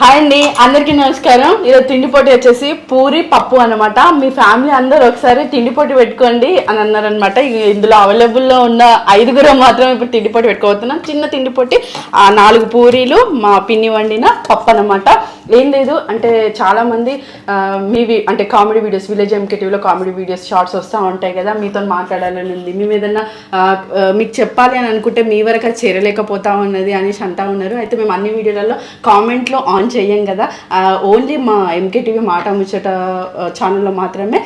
Hi అండి అందరికీ నమస్కారం. ఈరోజు తిండి పోటీ వచ్చేసి పూరి పప్పు అన్నమాట. మీ ఫ్యామిలీ అందరూ ఒకసారి తిండి పోటీ పెట్టుకోండి అని అన్నారనమాట ఇందులో అవైలబుల్లో ఉన్న ఐదుగురు మాత్రం ఇప్పుడు తిండి పోటీ పెట్టుకోబోతున్నాం. చిన్న తిండి పోటీ ఆ నాలుగు పూరీలు మా పిన్ని వండిన పప్పు అనమాట ఏం లేదు. అంటే చాలా మంది ఆ, మీవి అంటే కామెడీ వీడియోస్ విలేజ్ ఎంకే టీవీలో కామెడీ వీడియోస్ షార్ట్స్ వస్తూ ఉంటాయి కదా మీతో మాట్లాడాలని ఉంది మేము ఏదన్నా మీకు చెప్పాలి అని అనుకుంటే మీ వరకు అది చేరలేకపోతా ఉన్నది అనేసి అంటా ఉన్నారు. అయితే మేము అన్ని వీడియోలలో కామెంట్లో ఆన్ చెయ్యం కదా. ఓన్లీ మా ఎంకే టీవీ మాట ముచ్చట ఛానల్లో మాత్రమే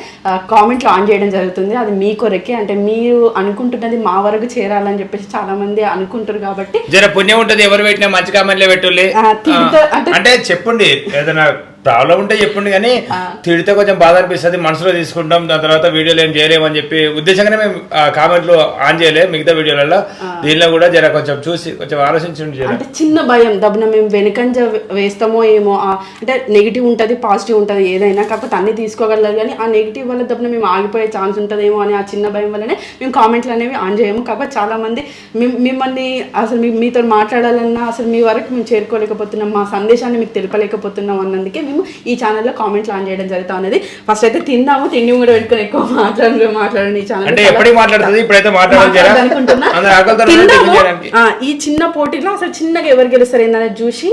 కామెంట్లో ఆన్ చేయడం జరుగుతుంది. అది మీ కొరకే. అంటే మీరు అనుకుంటున్నది మా వరకు చేరాలని చెప్పేసి చాలా మంది అనుకుంటారు కాబట్టి జర పుణ్యం ఉంటది. ఎవరు పెట్టినా మంచి కామెంట్లే పెట్టుల్లి ఆ, తిడతా- అంటే- అంటే చెప్పండి ఏదైనా ప్రాబ్లం ఉంటే చెప్పండి కానీ తిడితే కొంచెం బాధ అనిపిస్తుంది మనసులో తీసుకుంటాం దాని తర్వాత వీడియోలు ఏం చేయలేము అని చెప్పి ఉద్దేశంగానే మేము కామెంట్లు ఆన్ చేయలే మిగతా వీడియోలలో. దీనిలో కూడా జర కొంచెం చూసి కొంచెం ఆలోచించండి జర. అంటే చిన్న భయం దబ్బున మేము వెనుకంజ వేస్తామో ఏమో అంటే నెగిటివ్ ఉంటుంది పాజిటివ్ ఉంటుంది ఏదైనా కాకపోతే అన్ని తీసుకోగలరు కానీ ఆ నెగిటివ్ వల్ల దబ్బున మేము ఆగిపోయే ఛాన్స్ ఉంటుందేమో అని ఆ చిన్న భయం వల్లనే మేము కామెంట్లు అనేవి ఆన్ చేయము. కాబట్టి చాలా మంది మిమ్- మిమ్మల్ని అసలు మీ మీతో మాట్లాడాలన్నా అసలు మీ వరకు మేము చేరుకోలేకపోతున్నాం మా సందేశాన్ని మీకు తెలిపలేకపోతున్నాం అన్నందుకే మేము ఈ ఛానల్లో కామెంట్లు ఆన్ చేయడం జరుగుతా ఉన్నది ఫస్ట్ అయితే తిందాము తిండి కూడా పెట్టుకొని ఎక్కువ మాట్లాడు మాట్లాడండి ఈ ఛానల్ అంటే ఎప్పటికి మాట్లాడుతుంది? ఇప్పుడైతే ఈ చిన్న పోటీలో అసలు చిన్నగా ఎవరు గెలుస్తారు ఏందని చూసి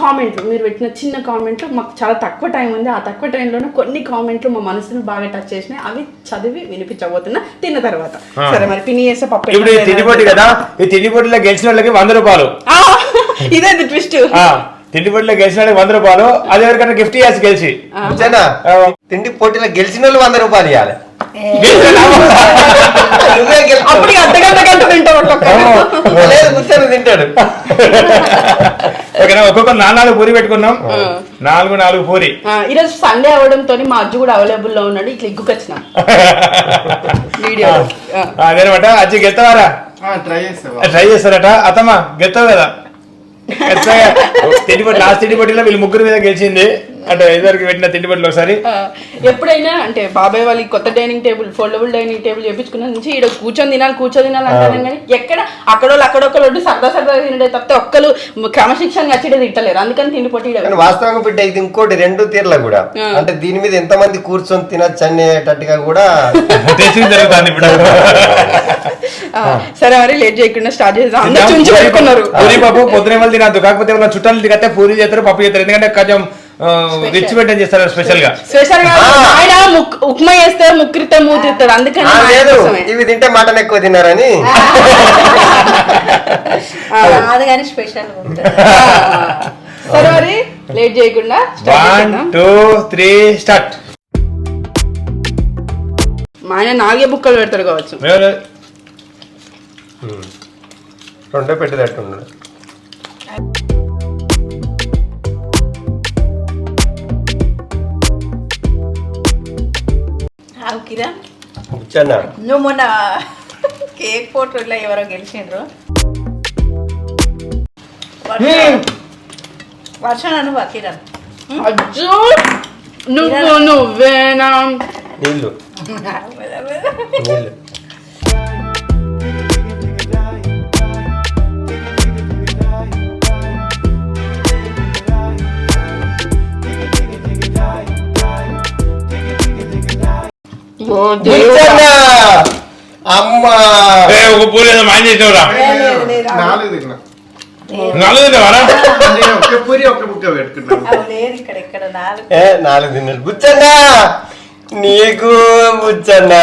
కామెంట్లు మీరు పెట్టిన చిన్న కామెంట్లు మాకు చాలా తక్కువ టైం ఉంది. ఆ తక్కువ టైంలోనే కొన్ని కామెంట్లు మా మనసును బాగా టచ్ చేసినాయి. అవి చదివి వినిపించబోతున్నా. తిన్న తర్వాత. సరే మరి పిన్ని చేస్తే పప్పు ఇప్పుడు ఈ ఎట్లా తిండి పోటీ కదా ఈ తిండి పోటీలో గెలిచిన వాళ్ళకి వంద రూపాయలు. ఇదే ట్విస్ట్ తిండి పోటీలో గెలిచిన వాళ్ళకి వంద రూపాయలు అదే ఎవరికైనా గిఫ్ట్ ఇవ్వచ్చు గెలిచి? తిండి పోటీలో గెలిచిన వాళ్ళు వంద రూపాయలు. ఇవ్వాలి. అప్పుడు గంట కూర్చొని తింటాడు. ఓకేనా ఒక్కొక్క నాలుగు నాలుగు పూరి పెట్టుకున్నాం. నాలుగు నాలుగు పూరి. ఆ, ఈరోజు సండే అవడంతో మా అజ్జు కూడా అవైలబుల్లో ఉన్నాడు ఇట్లా ఇగ్గుకొచ్చినాం వీడియో. అదేనమాట అచ్చి గెలుతావారా? ట్రై చేస్తారట. అత్తమ్మా గెలుతావు కదా? ఖచ్చితంగా తిండిపట్టి లాస్ట్ తిండిపట్టిలో వీళ్ళు ముగ్గురు మీద గెలిచింది. అంటే ఇదివరకు పెట్టిన తిండిపట్టిలో ఒకసారి. ఆ, ఎప్పుడైనా అంటే బాబాయ్ వాళ్ళకి కొత్త dining table foldable dining table చేపించుకున్న నుంచి ఇక్కడ కూర్చొని తినాలి కూర్చొని తినాలి అంటారు కానీ ఎక్కడ అక్కడోళ్ళు అక్కడొక్కరు ఉండి సరదా సరదా తినడే తప్పితే ఒక్కరు క్రమశిక్షణ వచ్చేది తింటలేరు. అందుకని తిండి పొట్టి కానీ వాస్తవంగా బిడ్డ ఇది ఇంకోటి రెండు తీర్ల కూడా. అంటే దీని మీద ఎంత మంది కూర్చొని తినచ్చు అనేటట్టుగా కూడా సరే మరి లేట్ చేయకుండా స్టార్ట్ చేద్దాం. అందరు చుంచి పెట్టుకున్నారు పూరి పప్పు పొద్దున వాళ్ళు తినద్దు కాకపోతే ఏమన్నా చుట్టాలు దిగతే పూరి చేస్తారు పప్పు చేస్తారు. ఎందుకంటే కొంచెం రిచ్ మెయింటైన్ చేస్తారు స్పెషల్గా? స్పెషల్గా ఆయన ఉప్మా చేస్తే ముక్కిరితే మూతిస్తాడు అందుకని లేదు. ఇవి తింటే మటన్ ఎక్కువ తిన్నారని. అది కానీ స్పెషల్ సరే మరి లేట్ చేయకుండా వన్ టూ త్రీ స్టార్ట్ మా ఆయన నాలుగే బుక్కలు పెడతాడు కావచ్చు. రెండో పెట్టేటట్టు నువ్వు మొన్న కేక్ ఫోటోలో ఎవరో గెలిచిండ్రు? వర్ష- నువ్వు కిరణ్? అజ్జు నువ్వు నువ్వేనా? నీళ్ళు. నీళ్ళు. అమ్మా! ఒక పూరి ఏదో మాయం ఆవు- నాలుగు తిన్నా. నాలుగు తిన్నావారా? నేను ఒక్క పూరి ఒక్క బుక్క ఏ నాలుగు తిన్నాడు. బుచ్చన్నా నీకు బుచ్చన్నా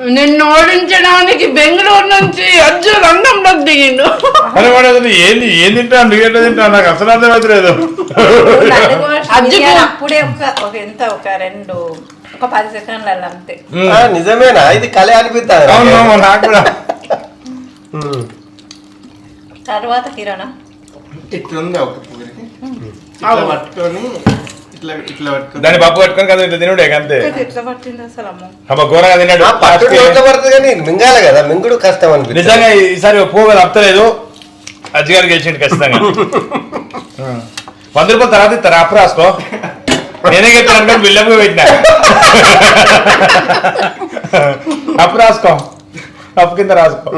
నిన్ను ఓడించడానికి బెంగళూరు నుంచి అజ్జు రంగంలోకి దిగిండు. అరే వాడు అసలు ఏంది ఏం తింటా నువ్వు ఎట్లా తింటా నాకు అసలు అర్థం అవుతలేదు. అప్పుడే ఒక ఒక ఎంత ఒక రెండు ఒక పది సెకండ్లలో అంతే. నిజమేనా? ఇది కళ అనిపిస్తుంది అవును నాకు కూడా. తర్వాత కిరణ్. ఇట్లా ఉంది ఒక పట్టుకొని ఇట్లా దాన్ని పప్పు పట్టుకొని కదా ఇట్లా తినుడే అంతే ఎట్లా పట్టింది అసలు అమ్మ? అమ్మ ఘోరంగా తిన్నాడు. నోట్ల పడుతుంది కానీ మింగాలి కదా మింగుడు కష్టం అనిపిస్తుంది. నిజంగా ఈసారి పోగా తప్పలేదు అజ్జిగారు గెలిచిండు ఖచ్చితంగా. వంద రూపాయలు తర్వాత ఇస్తారా? అప్పు రాసుకో. నేనే చెప్తాను అనుకోని బిల్లపు పెట్టినా. అప్పు రాసుకో. కప్పు కింద రాసుకో.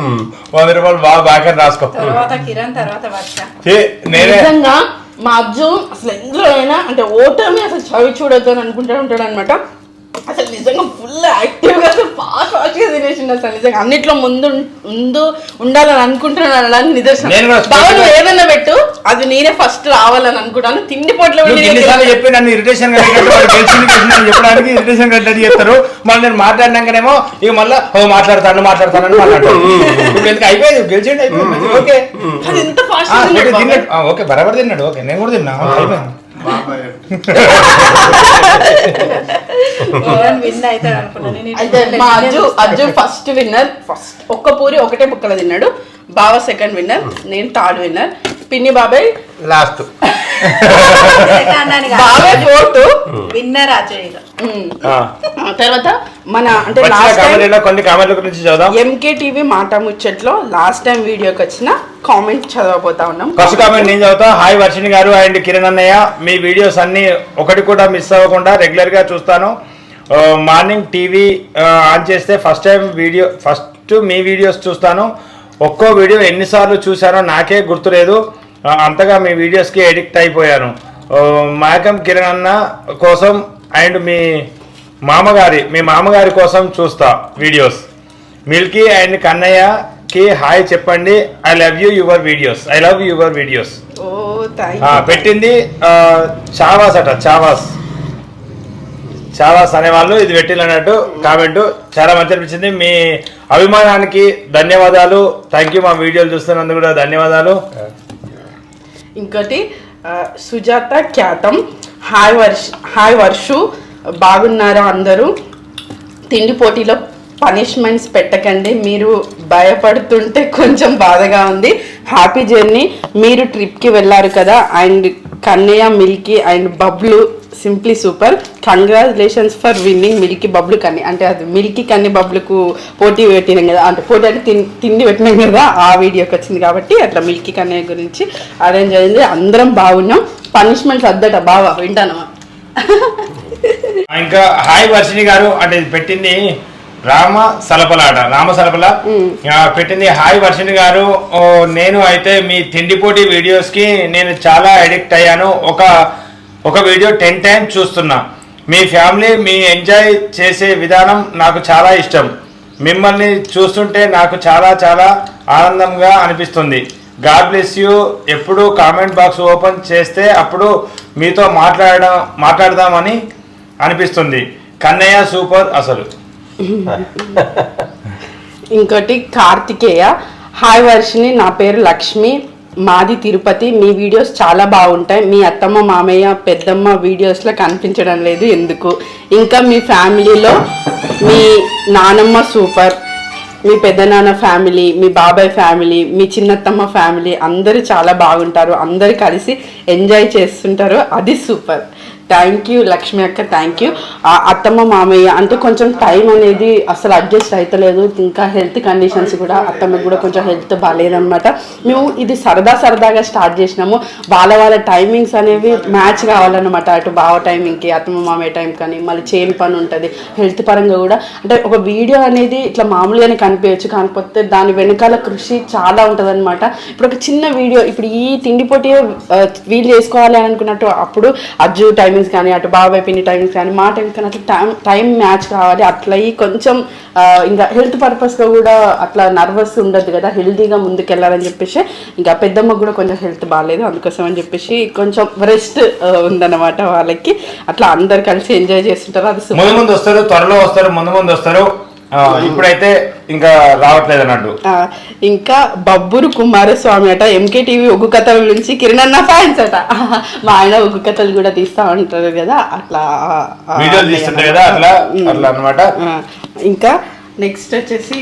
వంద రూపాయలు బాగా బాగా రాసుకో. తర్వాత కిరణ్ తర్వాత వర్ష. ఏ, నేనే నిజంగా మా అర్జున్ అసలు ఎందులో అయినా అంటే ఓటమి అసలు చవి చూడొద్దు అని అనుకుంటూ ఉంటాడు అనమాట అసలు నిజంగా ఫుల్ యాక్టివ్గా అసలు ఫాస్ట్ ఫాస్ట్గా తినేసిండు అసలు నిజంగా. అన్నిట్లో ముందు ముందు ఉండాలని అనుకుంటున్నాను అనడానికి నిదర్శనం. కూడా నువ్వు ఏదన్నా పెట్టు. అది నేనే ఫస్ట్ రావాలని అనుకుంటాను. తిండి పొట్ల నువ్వు ఎన్నిసార్లు చెప్పి నన్ను ఇరిటేషన్ కలిగినట్టు అని చెప్పడానికి ఇరిటేషన్ కలిగినట్టు చెప్తారు మళ్ళీ నేను మాట్లాడినాకనేమో ఇక మళ్ళీ ఓ మాట్లాడతాను మాట్లాడతానని మాట్లాడతాను ఇప్పుడు ఎందుకు అయిపోయింది? గెలిచిండి అయిపోయింది ఓకే. అది ఎంత ఫాస్ట్ తిన్నాడు ఓకే బరాబర్ తిన్నాడు. ఓకే నేను కూడా తిన్నా. అయిపోయింది. బాబాయ్. అయితే మా Ajju. Ajju first winner first ఒక్క పూరి ఒకటే బుక్కలు తిన్నాడు. బావ సెకండ్ విన్నర్ నేను థర్డ్ విన్నర్ పిన్ని బాబాయ్? లాస్ట్. బాబాయ్ ఫోర్త్. విన్నర్ అజయ్. తర్వాత మన అంటే లాస్ట్ కొన్ని కామెంట్ల గురించి చదువుదాం ఎంకే టీవీ మాట ముచ్చట్లో లాస్ట్ టైం వీడియోకి వచ్చిన కామెంట్ చదవబోతా ఉన్నాం. ఫస్ట్ కామెంట్ నేను చదువుతా. హాయ్ వర్షిణి గారు అండ్ కిరణ్ అన్నయ్య. మీ వీడియోస్ అన్ని ఒకటి కూడా మిస్ అవ్వకుండా రెగ్యులర్గా చూస్తాను. మార్నింగ్ టీవీ ఆన్ చేస్తే ఫస్ట్ టైం వీడియో ఫస్ట్ మీ వీడియోస్ చూస్తాను. ఒక్కో వీడియో ఎన్నిసార్లు చూశానో నాకే గుర్తులేదు. అంతగా మీ వీడియోస్కి ఎడిక్ట్ అయిపోయాను. మాకం కిరణ్ అన్న కోసం అండ్ మీ మామగారి మీ మామగారి కోసం చూస్తా వీడియోస్. మిల్కీ అండ్ కన్నయ్యకి హాయ్ చెప్పండి. I love you your videos. I love your videos. పెట్టింది చావాస్ అట చావాస్. చావాస్ అనేవాళ్ళు ఇది పెట్టిల్లు అన్నట్టు కామెంట్. చాలా మంచి అనిపించింది. మీ అభిమానానికి ధన్యవాదాలు. థ్యాంక్ యూ మా వీడియోలు చూస్తున్నందుకు కూడా ధన్యవాదాలు. ఇంకోటి Sujatha Khyatham. Hi Varsh hi Varshu. బాగున్నారా అందరూ? తిండి పోటీలో పనిష్మెంట్స్ పెట్టకండి. మీరు భయపడుతుంటే కొంచెం బాధగా ఉంది. Happy journey. మీరు ట్రిప్కి వెళ్ళారు కదా and Kannayya Milky and Bablu simply super congratulations for winning Milky Bablu కన్ని అంటే అది మిల్కీ కన్ని బబ్లుకు పోటీ పెట్టినాం కదా. అంటే పోటీ అంటే తిన్- తిండి పెట్టినాం కదా. ఆ వీడియోకి వచ్చింది కాబట్టి అట్లా మిల్కీ కన్నయ్య గురించి అరేంజ్ అయింది. అందరం బాగున్నాం. పనిష్మెంట్స్ అద్దట బావా వింటానమా ఇంకా హాయ్ వర్షిణి గారు. అంటే పెట్టింది రామ సలపలాట. రామ సలపల. పెట్టింది హాయ్ వర్షిణి గారు. నేను అయితే మీ తిండిపోటీ వీడియోస్కి నేను చాలా అడిక్ట్ అయ్యాను. ఒక ఒక వీడియో టెన్ టైమ్స్ చూస్తున్నా. మీ ఫ్యామిలీ మీ ఎంజాయ్ చేసే విధానం నాకు చాలా ఇష్టం. మిమ్మల్ని చూస్తుంటే నాకు చాలా చాలా ఆనందంగా అనిపిస్తుంది. God bless you. ఎప్పుడు కామెంట్ బాక్స్ ఓపెన్ చేస్తే అప్పుడు మీతో మాట్లాడడం మాట్లాడదామని అనిపిస్తుంది. కన్నయ్య సూపర్ అసలు. ఇంకోటి కార్తికేయ. హాయ్ వర్షిని నా పేరు లక్ష్మి. మాది తిరుపతి మీ వీడియోస్ చాలా బాగుంటాయి. మీ అత్తమ్మ మామయ్య పెద్దమ్మ వీడియోస్లో కనిపించడం లేదు ఎందుకు? ఇంకా మీ ఫ్యామిలీలో మీ నానమ్మ సూపర్ మీ పెద్దనాన్న ఫ్యామిలీ మీ బాబాయ్ ఫ్యామిలీ మీ చిన్నత్తమ్మ ఫ్యామిలీ అందరూ చాలా బాగుంటారు. అందరూ కలిసి ఎంజాయ్ చేస్తుంటారు. అది సూపర్. థ్యాంక్ యూ లక్ష్మి అక్క థ్యాంక్ యూ. అత్తమ్మ మామయ్య అంటే కొంచెం టైం అనేది అసలు అడ్జస్ట్ అవుతలేదు ఇంకా హెల్త్ కండిషన్స్ కూడా అత్తమ్మకి కూడా కొంచెం హెల్త్ బాగాలేదనమాట మేము ఇది సరదా సరదాగా స్టార్ట్ చేసినాము. వాళ్ళ వాళ్ళ టైమింగ్స్ అనేవి మ్యాచ్ కావాలన్నమాట. అటు బావ టైమింగ్కి అత్తమ్మ మామయ్య టైం కానీ మళ్ళీ చేను పని ఉంటుంది. హెల్త్ పరంగా కూడా. అంటే ఒక వీడియో అనేది ఇట్లా మామూలుగానే కనిపించచ్చు. కాకపోతే దాని వెనకాల కృషి చాలా ఉంటుందన్నమాట. ఇప్పుడు ఒక చిన్న వీడియో ఇప్పుడు ఈ తిండి పోటీ వీలు చేసుకోవాలి అని అనుకున్నట్టు అప్పుడు అజ్జు టైమింగ్స్ కానీ అటు బాబాయ్ పిన్ని టైమింగ్స్ కానీ మా టైమింగ్స్ కానీ అట్లా టైం టైం మ్యాచ్ కావాలి. అట్లా కొంచెం ఇంకా హెల్త్ పర్పస్గా కూడా అట్లా నర్వస్ ఉండదు కదా. హెల్తీగా ముందుకెళ్ళాలని చెప్పేసి ఇంకా పెద్దమ్మ కూడా కొంచెం హెల్త్ బాగాలేదు అందుకోసం అని చెప్పేసి కొంచెం రెస్ట్ ఉందన్నమాట వాళ్ళకి. అట్లా అందరు కలిసి ఎంజాయ్ చేస్తుంటారు. అది ముందు ముందు వస్తారు త్వరలో వస్తారు ముందు ముందు వస్తారు. ఇప్పుడైతే ఇంకా రావట్లేదు అన్నట్టు ఇంకా బబ్బురు కుమారస్వామి అట ఎంకే టీవీ ఒగ్గు కథల నుంచి కిరణ్ అన్న ఫ్యాన్స్ అట. మా ఆయన ఒగ్గు కథలు కూడా తీస్తా ఉంటారు కదా అట్లా వీడియోలు తీస్తుంటాయి కదా అట్లా అట్లా అన్నమాట. ఆ, ఇంకా నెక్స్ట్ వచ్చేసి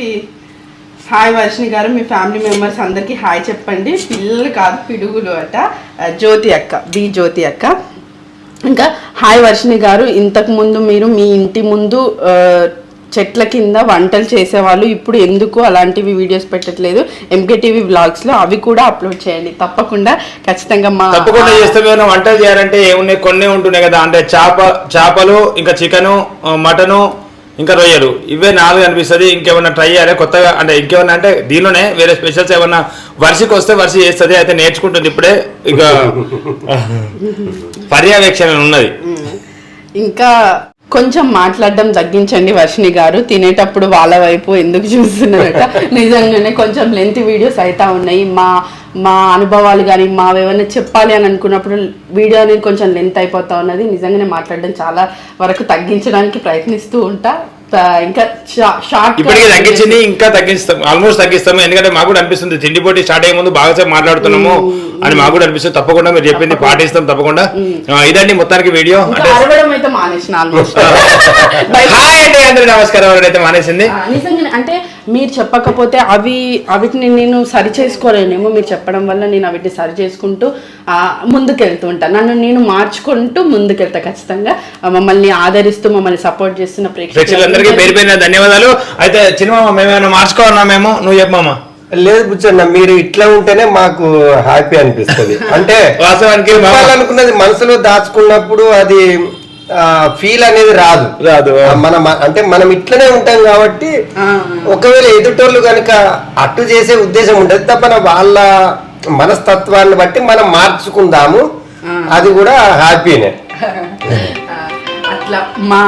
హాయ్ వర్షిణి గారు మీ ఫ్యామిలీ మెంబర్స్ అందరికీ హాయ్ చెప్పండి. పిల్లలు కాదు పిడుగులు అట. జ్యోతి అక్క బి జ్యోతి అక్క. ఇంకా హాయ్ వర్షిణి గారు ఇంతకు ముందు మీరు మీ ఇంటి ముందు చెట్ల కింద వంటలు చేసేవాళ్ళు. ఇప్పుడు ఎందుకు అలాంటివి వీడియోస్ పెట్టట్లేదు? ఎంకే టీవీ బ్లాగ్స్లో అవి కూడా అప్లోడ్ చేయండి. తప్పకుండా ఖచ్చితంగా మా తప్పకుండా చేస్తే ఏమైనా వంటలు చేయాలంటే ఏమున్నాయి? కొన్ని ఉంటున్నాయి కదా. అంటే చేప చేపలు ఇంకా చికెను మటను ఇంకా రొయ్యలు. ఇవే నాలుగు అనిపిస్తుంది. ఇంకేమన్నా ట్రై చేయాలి? కొత్తగా అంటే ఇంకేమన్నా అంటే దీనిలోనే వేరే స్పెషల్స్ ఏమన్నా వర్షకి వస్తే వర్ష చేస్తుంది. అయితే నేర్చుకుంటుంది ఇప్పుడే. ఇక పర్యవేక్షణ ఉన్నది. ఇంకా కొంచెం మాట్లాడడం తగ్గించండి వర్షిణి గారు. తినేటప్పుడు వాళ్ళ వైపు ఎందుకు చూస్తున్నారట. నిజంగానే కొంచెం లెంత్ వీడియోస్ అవుతా ఉన్నాయి. మా మా అనుభవాలు కానీ మా ఏమైనా చెప్పాలి అని అనుకున్నప్పుడు వీడియో అనేది కొంచెం లెంత్ అయిపోతా ఉన్నది. నిజంగానే మాట్లాడడం చాలా వరకు తగ్గించడానికి ప్రయత్నిస్తూ ఉంటా. ఇంకా షార్ట్ ఇప్పటికే తగ్గించింది ఇంకా తగ్గిస్తాం ఆల్మోస్ట్ తగ్గిస్తాము. ఎందుకంటే మాకు కూడా అనిపిస్తుంది తిండి పోటీ స్టార్ట్ అయ్యే ముందు బాగా సేపు మాట్లాడుతున్నాము అని మాకు కూడా అనిపిస్తుంది. తప్పకుండా మీరు చెప్పింది పాటిస్తాం తప్పకుండా. ఇదండి మొత్తానికి వీడియో. అంటే అయితే హాయ్ అండి అందరూ నమస్కారం. ఎవరైతే మానేసింది? అంటే మీరు చెప్పకపోతే అవి అవిటిని నేను సరి చేసుకోలేనేమో మీరు చెప్పడం వల్ల నేను అవిటిని సరి చేసుకుంటూ ముందుకెళ్తూ ఉంటాను నన్ను నేను మార్చుకుంటూ ముందుకెళ్తా ఖచ్చితంగా. మమ్మల్ని ఆదరిస్తూ మమ్మల్ని సపోర్ట్ చేస్తున్న ప్రేక్షకులందరికీ పేరు పేరున ధన్యవాదాలు. అయితే చిన్నమామ మేమేమైనా మార్చుకోవాలన్నా మేము? నువ్వు చెప్పమ్మా లేదు బుచ్చన్న మీరు ఇట్లా ఉంటేనే మాకు హ్యాపీ అనిపిస్తుంది. అంటే వాస్తవానికి చెప్పాలనుకున్నది మనసులో దాచుకున్నప్పుడు అది ఫీల్ అనేది రాదు. రాదు. మన అంటే మనం ఇట్లనే ఉంటాం కాబట్టి ఒకవేళ ఎదుటోళ్ళు కనుక అట్టు చేసే ఉద్దేశం ఉండదు తప్పన వాళ్ళ మనస్తత్వాన్ని బట్టి మనం మార్చుకుందాము. అది కూడా హ్యాపీనే అట్లా మా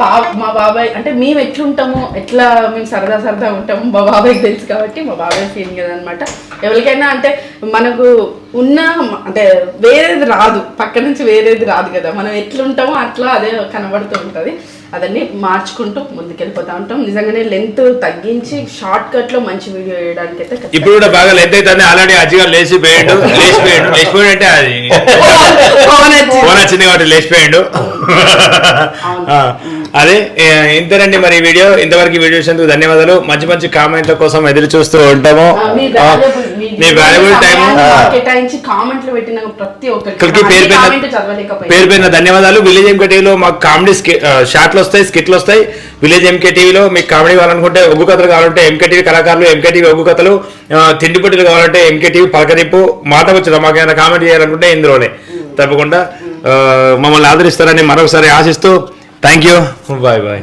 బా- మా బాబాయ్ అంటే మేము ఎట్లుంటామో ఎట్లా మేము సరదా సరదా ఉంటాము మా బాబాయ్కి తెలుసు కాబట్టి మా బాబాయ్ సీనియర్ అనమాట ఎవరికైనా అంటే మనకు ఉన్న అంటే వేరేది రాదు. పక్క నుంచి వేరేది రాదు కదా. మనం ఎట్లుంటామో అట్లా అదే కనబడుతూ ఉంటుంది. అదన్నీ మార్చుకుంటూ ముందుకెళ్ళిపోతా ఉంటాం. నిజంగానే లెంత్ తగ్గించి షార్ట్ కట్లో మంచి వీడియో వేయడానికి అయితే ఇప్పుడు కూడా బాగా లెంత్ అవుతుంది. ఆల్రెడీ అజ్జిగా లేచిపోయాడు. లేచిపోయాడు. లేచిపోయాడు అంటే అది. ఫోన్ వచ్చింది. ఫోన్ వచ్చింది కాబట్టి లేచిపోయాడు. అదే ఇంతేనండి మరి వీడియో. ఇంతవరకు వీడియో చూసినందుకు ధన్యవాదాలు. మంచి మంచి కామెంట్ల కోసం ఎదురు చూస్తూ ఉంటాము. మీ వాల్యుబుల్ టైం కామెంట్లు పెట్టిన ప్రతి ఇక్కడికి ఒక్కరికి పేరు. పేరు పేరున ధన్యవాదాలు. విలేజ్ ఎంకే టీవీలో మాకు కామెడీ షార్ట్లు వస్తాయి స్కిట్లు వస్తాయి. విలేజ్ ఎంకే టీవీలో మీకు కామెడీ కావాలనుకుంటే ఒగ్గు కథలు కావాలంటే ఎంకే టీవీ కళాకారులు ఎంకే టీవీ ఒగ్గు కథలు తిండి కావాలంటే ఎంకే టీవీ పలకరింపు మాట వచ్చిన మాకు ఏమైనా కామెంట్ చేయాలనుకుంటే ఇందులోనే. తప్పకుండా ఆ, మమ్మల్ని ఆదరిస్తారని మరొకసారి ఆశిస్తూ థ్యాంక్ యూ బాయ్ బాయ్